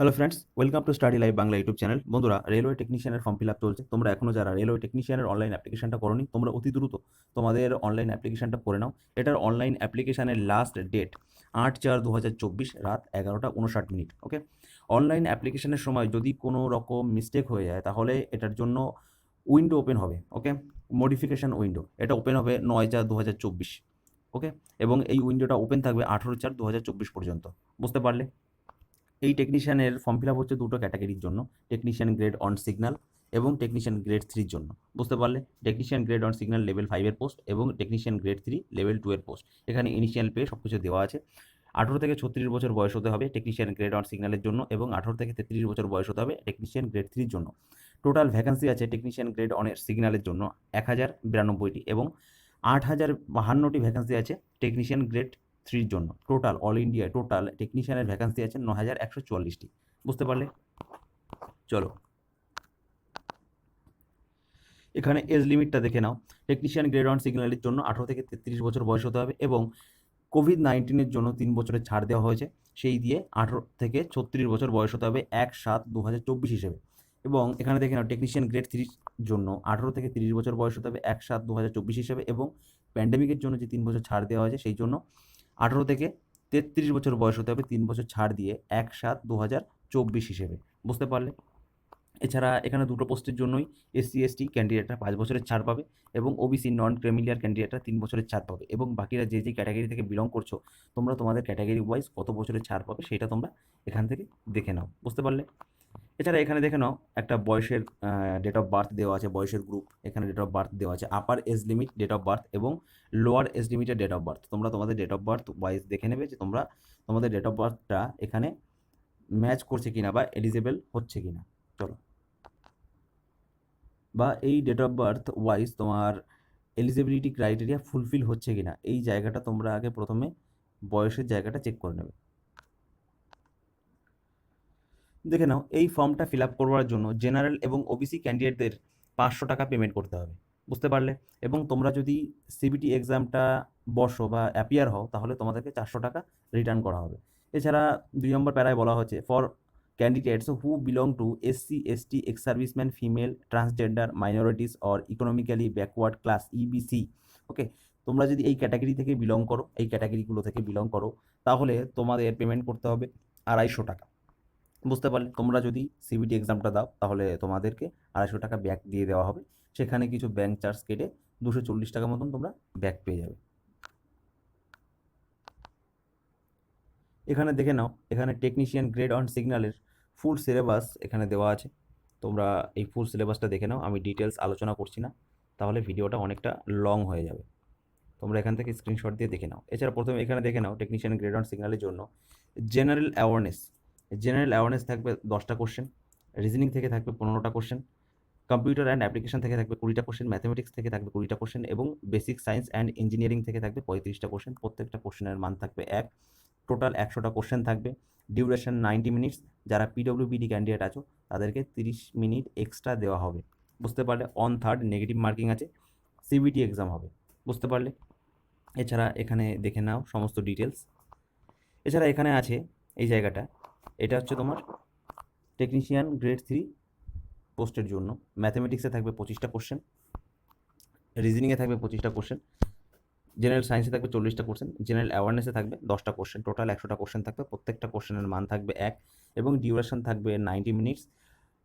Hello friends welcome to study live Bangla YouTube channel বন্ধুরা railway টেকনিশিয়ানের form fill up চলছে। তোমরা এখনও যারা রেলওয়ে টেকনিশিয়ানের অনলাইন অ্যাপ্লিকেশনটা করোনি, তোমরা অতি দ্রুত তোমাদের অনলাইন অ্যাপ্লিকেশনটা করে নাও। এটার অনলাইন অ্যাপ্লিকেশানের লাস্ট ডেট আট চার দু চব্বিশ, রাত এগারোটা উনষাট মিনিট ওকে অনলাইন অ্যাপ্লিকেশনের সময় যদি কোনো রকম মিস্টেক হয়ে যায়, তাহলে এটার জন্য উইন্ডো ওপেন হবে ওকে মডিফিকেশান উইন্ডো এটা ওপেন হবে নয় চার দু হাজার চব্বিশ ওকে এবং এই উইন্ডোটা ওপেন থাকবে আঠেরো চার দু চব্বিশ পর্যন্ত, বুঝতে পারলে? এই টেকনিশিয়ানের ফর্ম ফিল আপ হচ্ছে দুটো ক্যাটাগরির জন্য টেকনিশিয়ান গ্রেড অন সিগন্যাল এবং টেকনিশিয়ান গ্রেড থ্রির জন্য। বুঝতে পারলে? Technician grade one signal level ফাইভের পোস্ট এবং technician grade three level two এর পোস্ট এখানে ইনিশিয়াল পে সব কিছু দেওয়া আছে। আঠেরো থেকে ছত্রিশ বছর বয়স হতে হবে টেকনিশিয়ান গ্রেড অন সিগন্যালের জন্য এবং আঠেরো থেকে তেত্রিশ বছর বয়স হতে হবে টেকনিশিয়ান গ্রেড থ্রির জন্য। টোটাল ভ্যাকান্সি আছে টেকনিশিয়ান গ্রেড অনের সিগন্যালের জন্য এক হাজার বিরানব্বইটি এবং আট হাজার বাহান্নটি ভ্যাকান্সি আছে টেকনিশিয়ান গ্রেড থ্রির জন্য টোটাল অল ইন্ডিয়া টোটাল টেকনিশিয়ানের ভ্যাকান্সি আছে ন হাজার একশো চুয়াল্লিশটি। বুঝতে পারলে? চলো। এখানে এজ লিমিটটা দেখে নাও। টেকনিশিয়ান গ্রেড অন সিগন্যালের জন্য আঠারো থেকে তেত্রিশ বছর বয়স হতে হবে এবং কোভিড নাইন্টিনের জন্য তিন বছরের ছাড় দেওয়া হয়েছে। সেই দিয়ে আঠারো থেকে ছত্রিশ বছর বয়স হতে হবে এক সাত দু হাজার চব্বিশ হিসেবে। এবং এখানে দেখে নাও টেকনিশিয়ান গ্রেড থ্রির জন্য আঠারো থেকে তিরিশ বছর বয়স হতে হবে এক সাত দু হাজার চব্বিশ হিসেবে এবং প্যান্ডেমিকের জন্য যে তিন বছর ছাড় দেওয়া হয়েছে, সেই জন্য আঠারো থেকে তেত্রিশ বছর বয়স হতে হবে, তিন বছর ছাড় দিয়ে এক সাত দু হাজার চব্বিশ হিসেবে। বুঝতে পারলে? এছাড়া এখানে দুটো পোস্টের জন্যই এসসি, এসটি ক্যান্ডিডেটরা পাঁচ বছরের ছাড় পাবে এবং ওবিসি নন ক্রেমিলিয়ার ক্যান্ডিডেটরা তিন বছরের ছাড় পাবে এবং বাকিরা যে যে ক্যাটাগরি থেকে বিলং করছ, তোমরা তোমাদের ক্যাটাগরি ওয়াইজ কত বছরের ছাড় পাবে সেটা তোমরা এখান থেকে দেখে নাও। বুঝতে পারলে? এছাড়া এখানে দেখে নাও, একটা বয়সের ডেট অফ বার্থ দেওয়া আছে, বয়সের গ্রুপ এখানে ডেট অফ বার্থ দেওয়া আছে upper age limit date of birth এবং লোয়ার এজ লিমিটের ডেট অফ বার্থ তোমরা তোমাদের ডেট অফ বার্থ ওয়াইজ দেখে নেবে যে তোমরা, তোমাদের ডেট অফ বার্থটা এখানে ম্যাচ করছে কিনা বা এলিজেবল হচ্ছে কিনা। চলো। বা এই ডেট অফ বার্থ ওয়াইজ তোমার এলিজিবিলিটি ক্রাইটেরিয়া ফুলফিল হচ্ছে কিনা, এই জায়গাটা তোমরা আগে প্রথমে বয়সের জায়গাটা চেক করে নেবে। দেখে নাও, এই ফর্মটা ফিল আপ করবার জন্য জেনারেল এবং ওবিসি ক্যান্ডিডেটদের পাঁচশো টাকা পেমেন্ট করতে হবে, বুঝতে পারলে? এবং তোমরা যদি সিবিটি এক্সামটা বসো বা অ্যাপিয়ার হও, তাহলে তোমাদেরকে চারশো টাকা রিটার্ন করা হবে। এছাড়া দুই নম্বর প্যারায় বলা হচ্ছে for candidates who belong to SC ST ex serviceman female transgender minorities or economically backward class EBC okay তোমরা যদি এই ক্যাটাগরি থেকে বিলং করো, এই ক্যাটাগরিগুলো থেকে বিলং করো, তাহলে তোমাদের পেমেন্ট করতে হবে আড়াইশো টাকা। বুঝতে পারলে, তোমরা যদি সিবিটি এক্সামটা দাও, তাহলে তোমাদেরকে আড়াইশো টাকা ব্যাক দিয়ে দেওয়া হবে। সেখানে কিছু ব্যাঙ্ক চার্জ কেটে দুশো চল্লিশ টাকা মতন তোমরা ব্যাক পেয়ে যাবে। এখানে দেখে নাও, এখানে টেকনিশিয়ান গ্রেড অন সিগন্যালের ফুল সিলেবাস এখানে দেওয়া আছে। তোমরা এই ফুল সিলেবাসটা দেখে নাও, আমি ডিটেলস আলোচনা করছি না, তাহলে ভিডিওটা অনেকটা লং হয়ে যাবে। তোমরা এখান থেকে স্ক্রিনশট দিয়ে দেখে নাও। এছাড়া প্রথমে এখানে দেখে নাও টেকনিশিয়ান গ্রেড অন সিগন্যালের জন্য জেনারেল অ্যাওয়ারনেস জেনারেল অ্যাওয়ারনেস থাকবে দশটা কোশ্চেন রিজনিং থেকে থাকবে পনেরোটা কোশ্চেন কম্পিউটার অ্যান্ড অ্যাপ্লিকেশন থেকে থাকবে কুড়িটা কোশ্চেন ম্যাথমেটিক্স থেকে থাকবে কুড়িটা কোশ্চেন এবং বেসিক সায়েন্স অ্যান্ড ইঞ্জিনিয়ারিং থেকে থাকবে পঁয়ত্রিশটা কোশ্চেন প্রত্যেকটা কোশ্চেনের মান থাকবে এক। টোটাল একশোটা কোশ্চেন থাকবে ডিউরেশন নাইনটি মিনিটস যারা পিডব্লিউবিডি ক্যান্ডিডেট আছো, তাদেরকে তিরিশ মিনিট এক্সট্রা দেওয়া হবে। বুঝতে পারলে অন থার্ড নেগেটিভ মার্কিং আছে সিবিটি এক্সাম হবে, বুঝতে পারলে? এছাড়া এখানে দেখে নাও সমস্ত ডিটেলস এছাড়া এখানে আছে এই জায়গাটা এটা হচ্ছে তোমার টেকনিশিয়ান গ্রেড থ্রি পোস্টের জন্য। ম্যাথমেটিক্সে থাকবে পঁচিশটা কোশ্চেন রিজনিংয়ে থাকবে পঁচিশটা কোশ্চেন জেনারেল সায়েন্সে থাকবে চল্লিশটা কোশ্চেন জেনারেল অ্যাওয়ারনেসে থাকবে দশটা কোশ্চেন টোটাল একশোটা কোশ্চেন থাকবে, প্রত্যেকটা কোশ্চেনের মান থাকবে এক এবং ডিউরেশন থাকবে নাইনটি মিনিটস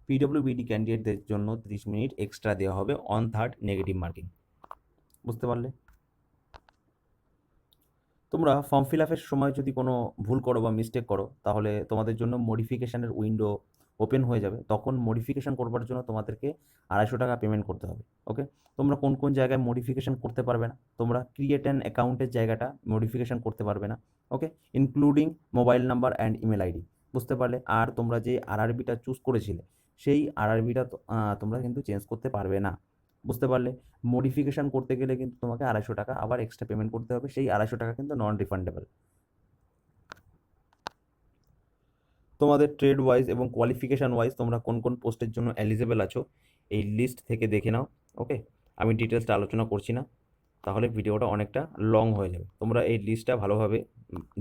পিডব্লিউবিডি ক্যান্ডিডেটদের জন্য তিরিশ মিনিট এক্সট্রা দেওয়া হবে অন থার্ড নেগেটিভ মার্কিং বুঝতে পারলে? তোমরা ফর্ম ফিল আপের সময় যদি কোনো ভুল করো বা মিস্টেক করো, তাহলে তোমাদের জন্য মডিফিকেশানের উইন্ডো ওপেন হয়ে যাবে। তখন মডিফিকেশান করবার জন্য তোমাদেরকে আড়াইশো টাকা পেমেন্ট করতে হবে ওকে তোমরা কোন কোন জায়গায় মডিফিকেশান করতে পারবে না, তোমরা ক্রিয়েট অ্যান অ্যাকাউন্টের জায়গাটা মডিফিকেশান করতে পারবে না okay including mobile number and email ID বুঝতে পারলে? আর তোমরা যে আরআরবিটা চুজ করেছিলে, সেই আরআরবিটা তোমরা কিন্তু চেঞ্জ করতে পারবে না। বুঝতে পারলে। মডিফিকেশান করতে গেলে কিন্তু তোমাকে আড়াইশো টাকা আবার এক্সট্রা পেমেন্ট করতে হবে। সেই আড়াইশো টাকা কিন্তু নন রিফান্ডেবল তোমাদের ট্রেড ওয়াইজ এবং কোয়ালিফিকেশান ওয়াইজ তোমরা কোন কোন পোস্টের জন্য এলিজেবল আছো, এই লিস্ট থেকে দেখে নাও ওকে আমি ডিটেলসটা আলোচনা করছি না, তাহলে ভিডিওটা অনেকটা লং হয়ে যাবে। তোমরা এই লিস্টটা ভালোভাবে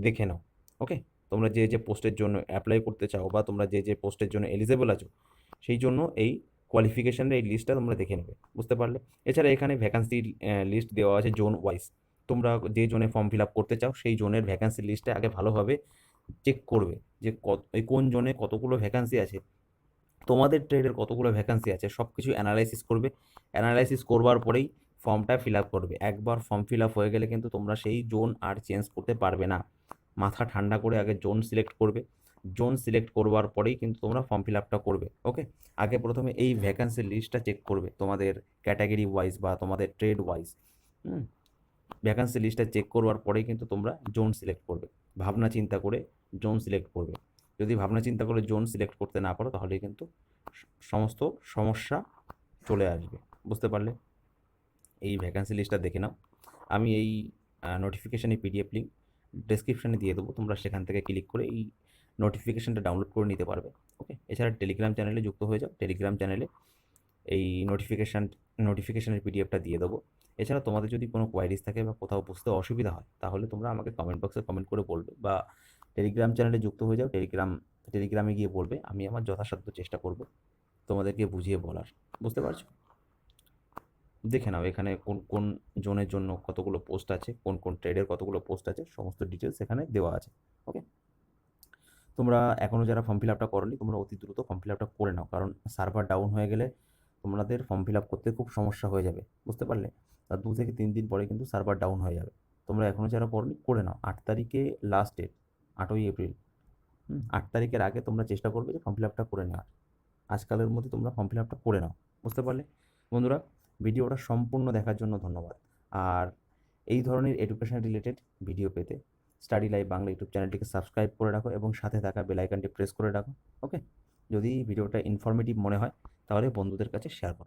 দেখে নাও ওকে তোমরা যে যে পোস্টের জন্য অ্যাপ্লাই করতে চাও বা তোমরা যে যে পোস্টের জন্য এলিজেবল আছো, সেই জন্য এই কোয়ালিফিকেশানের এই লিস্টটা তোমরা দেখে নেবে, বুঝতে পারলে? এছাড়া এখানে ভ্যাকান্সি লিস্ট দেওয়া আছে জোন ওয়াইজ তোমরা যে জোনে ফর্ম ফিল আপ করতে চাও, সেই জোনের ভ্যাকান্সি লিস্টটা আগে ভালোভাবে চেক করবে যে কত কোন জোনে কতগুলো ভ্যাকান্সি আছে। তোমাদের ট্রেডের কতগুলো ভ্যাকান্সি আছে সব কিছু অ্যানালাইসিস করবে। অ্যানালাইসিস করবার পরেই ফর্মটা ফিল আপ করবে। একবার ফর্ম ফিল আপ হয়ে গেলে কিন্তু তোমরা সেই জোন আর চেঞ্জ করতে পারবে না। মাথা ঠান্ডা করে আগে জোন সিলেক্ট করবে। জোন সিলেক্ট করবার পরেই কিন্তু তোমরা ফর্ম ফিল আপটা করবে ওকে আগে প্রথমে এই ভ্যাকান্সি লিস্টটা চেক করবে তোমাদের ক্যাটাগরি ওয়াইজ বা তোমাদের ট্রেড ওয়াইজ হুম? ভ্যাকান্সি লিস্টটা চেক করবার পরেই কিন্তু তোমরা জোন সিলেক্ট করবে, ভাবনা চিন্তা করে জোন সিলেক্ট করবে। যদি ভাবনা চিন্তা করে জোন সিলেক্ট করতে না পারো তাহলে কিন্তু সমস্ত সমস্যা চলে আসবে, বুঝতে পারলে? এই ভ্যাকান্সি লিস্টটা দেখে নাও, আমি এই নোটিফিকেশানে পিডিএফ লিঙ্ক ডেসক্রিপশানে দিয়ে দেবো, তোমরা সেখান থেকে ক্লিক করে এই নোটিফিকেশানটা ডাউনলোড করে নিতে পারবে ওকে এছাড়া টেলিগ্রাম চ্যানেলে যুক্ত হয়ে যাও। টেলিগ্রাম চ্যানেলে এই নোটিফিকেশান নোটিফিকেশানের পিডিএফটা দিয়ে দেবো। এছাড়া তোমাদের যদি কোনো কোয়ারিজ থাকে বা কোথাও বুঝতে অসুবিধা হয়, তাহলে তোমরা আমাকে কমেন্ট বক্সে কমেন্ট করে বলবে বা টেলিগ্রাম চ্যানেলে যুক্ত হয়ে যাও। টেলিগ্রাম টেলিগ্রামে গিয়ে বলবে, আমি আমার যথাসাধ্য চেষ্টা করব তোমাদেরকে বুঝিয়ে বলার। বুঝতে পারছ? দেখে নাও এখানে কোন কোন জোনের জন্য কতগুলো পোস্ট আছে, কোন কোন ট্রেডের কতগুলো পোস্ট আছে, সমস্ত ডিটেলস এখানে দেওয়া আছে ওকে তোমরা এখনও যারা ফর্ম ফিল আপটা করনি, তোমরা অতি দ্রুত ফর্ম ফিল আপটা করে নাও। কারণ সার্ভার ডাউন হয়ে গেলে তোমাদের ফর্ম ফিল আপ করতে খুব সমস্যা হয়ে যাবে, বুঝতে পারলে? আর দু থেকে তিন দিন পরে কিন্তু সার্ভার ডাউন হয়ে যাবে। তোমরা এখনও যারা করনি, করে নাও। আট তারিখে লাস্ট ডেট আটই এপ্রিল। আট তারিখের আগে তোমরা চেষ্টা করবে যে ফর্ম ফিল আপটা করে নেওয়ার। আজকালের মধ্যে তোমরা ফর্ম ফিল আপটা করে নাও, বুঝতে পারলে? বন্ধুরা ভিডিওটা সম্পূর্ণ দেখার জন্য ধন্যবাদ। আর এই ধরনের এডুকেশন রিলেটেড ভিডিও পেতে স্টাডি লাইফ বাংলা ইউটিউব চ্যানেলটিকে সাবস্ক্রাইব করে রাখো এবং সাথে থাকা বেলাইকানটি প্রেস করে রাখো ওকে যদি ভিডিওটা ইনফরমেটিভ মনে হয়, তাহলে বন্ধুদের কাছে শেয়ার করো।